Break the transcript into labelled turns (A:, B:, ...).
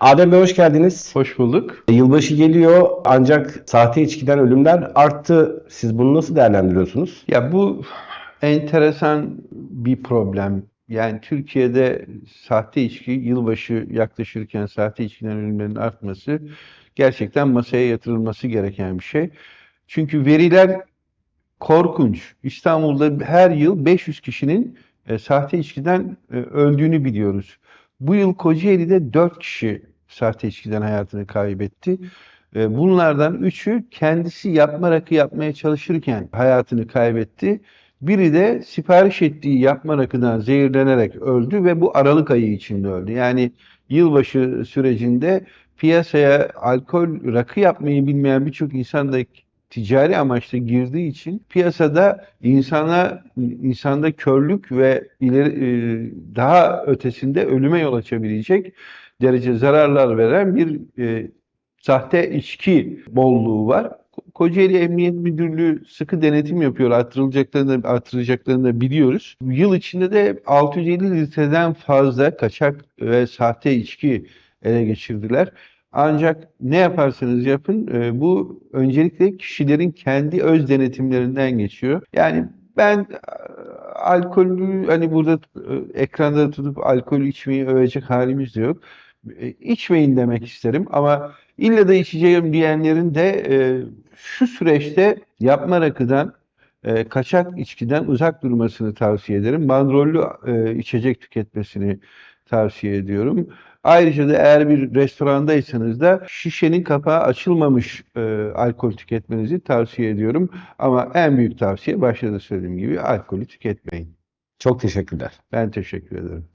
A: Adem Bey hoş geldiniz.
B: Hoş bulduk.
A: Yılbaşı geliyor ancak sahte içkiden ölümler arttı. Siz bunu nasıl değerlendiriyorsunuz?
B: Ya bu enteresan bir problem. Yani Türkiye'de sahte içki, yılbaşı yaklaşırken sahte içkiden ölümlerin artması gerçekten masaya yatırılması gereken bir şey. Çünkü veriler korkunç. İstanbul'da her yıl 500 kişinin e, sahte içkiden e, öldüğünü biliyoruz. Bu yıl Kocaeli'de 4 kişi sahte içkiden hayatını kaybetti. E, Bunlardan üçü kendisi yapma rakı yapmaya çalışırken hayatını kaybetti. Biri de sipariş ettiği yapma rakıdan zehirlenerek öldü ve bu Aralık ayı içinde öldü. Yani yılbaşı sürecinde piyasaya alkol rakı yapmayı bilmeyen birçok insan da ticari amaçla girdiği için piyasada insana insanda körlük ve ileri, e, daha ötesinde ölüme yol açabilecek derece zararlar veren bir e, sahte içki bolluğu var. Ko- Kocaeli Emniyet Müdürlüğü sıkı denetim yapıyor. Artırılacaklarını da, artıracaklarını da biliyoruz. Yıl içinde de 650 litreden fazla kaçak ve sahte içki ele geçirdiler. Ancak ne yaparsanız yapın e, bu öncelikle kişilerin kendi öz denetimlerinden geçiyor. Yani ben e, alkolü hani burada e, ekranda tutup alkol içmeyi övecek halimiz de yok. İçmeyin demek isterim ama illa da içeceğim diyenlerin de şu süreçte yapma rakıdan, e, kaçak içkiden uzak durmasını tavsiye ederim. Bandrollü e, içecek tüketmesini tavsiye ediyorum. Ayrıca da eğer bir restorandaysanız da şişenin kapağı açılmamış e, alkol tüketmenizi tavsiye ediyorum. Ama en büyük tavsiye başta da söylediğim gibi alkolü tüketmeyin.
A: Çok teşekkürler.
B: Ben teşekkür ederim.